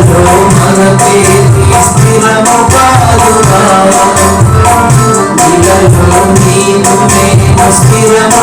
ధరలో మన పేరు స్థిరము కాదుగా నీవు నేను స్థిరము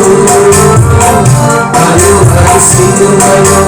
I valeu, see you.